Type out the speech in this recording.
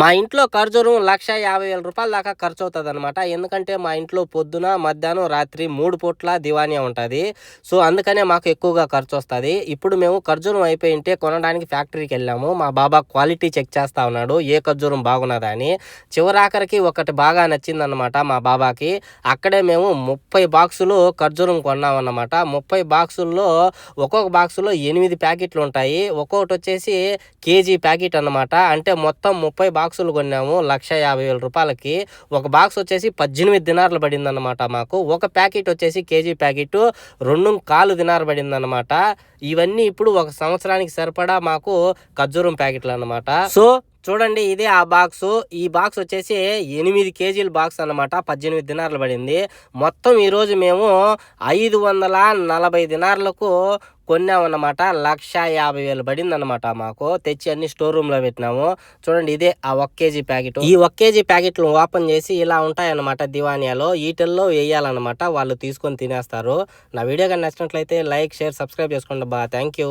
మా ఇంట్లో ఖర్జూరం లక్ష యాభై వేల రూపాయల దాకా ఖర్చు అవుతుంది అనమాట ఎందుకంటే మా ఇంట్లో పొద్దున మధ్యాహ్నం రాత్రి మూడు పూట్ల దివానియా ఉంటుంది. సో అందుకనే మాకు ఎక్కువగా ఖర్చు వస్తుంది ఇప్పుడు మేము ఖర్జూరం అయిపోయింటే కొనడానికి ఫ్యాక్టరీకి వెళ్ళాము. మా బాబా క్వాలిటీ చెక్ చేస్తూ ఉన్నాడు. ఏ ఖర్జూరం బాగున్నదా అని. చివరాఖరికి ఒకటి బాగా నచ్చిందనమాట మా బాబాకి. అక్కడే మేము ముప్పై బాక్సులు ఖర్జూరం కొన్నామన్నమాట. ముప్పై బాక్సుల్లో ఒక్కొక్క బాక్సులో ఎనిమిది ప్యాకెట్లు ఉంటాయి. ఒక్కొక్కటి వచ్చేసి కేజీ ప్యాకెట్ అన్నమాట. అంటే మొత్తం ముప్పై బాక్స్ బాక్సులు కొన్నాము లక్ష యాభై వేల రూపాయలకి. ఒక బాక్స్ వచ్చేసి పద్దెనిమిది దినార్లు పడిందనమాట మాకు. ఒక ప్యాకెట్ వచ్చేసి కేజీ ప్యాకెట్ రెండు కాలు దినారు పడిందనమాట ఇవన్నీ ఇప్పుడు ఒక సంవత్సరానికి సరిపడా మాకు ఖర్జూరం ప్యాకెట్లు అనమాట సో చూడండి ఇదే ఆ బాక్స్. ఈ బాక్స్ వచ్చేసి ఎనిమిది కేజీల బాక్స్ అన్నమాట. పద్దెనిమిది దినార్లు పడింది. మొత్తం ఈరోజు మేము ఐదు వందల నలభై దినార్లకు కొన్నామన్నమాట. లక్ష యాభై వేలు పడింది అనమాట మాకు. తెచ్చి అన్ని స్టోర్ రూమ్లో పెట్టినాము. చూడండి ఇదే ఆ ఒక కేజీ ప్యాకెట్. ఈ ఒక కేజీ ప్యాకెట్లు ఓపెన్ చేసి ఇలా ఉంటాయన్నమాట దివానియాలో ఈటల్లో వేయాలన్నమాట. వాళ్ళు తీసుకొని తినేస్తారు. నా వీడియో కానీ నచ్చినట్లయితే లైక్ షేర్ సబ్స్క్రైబ్ చేసుకోండి బా థ్యాంక్ యూ.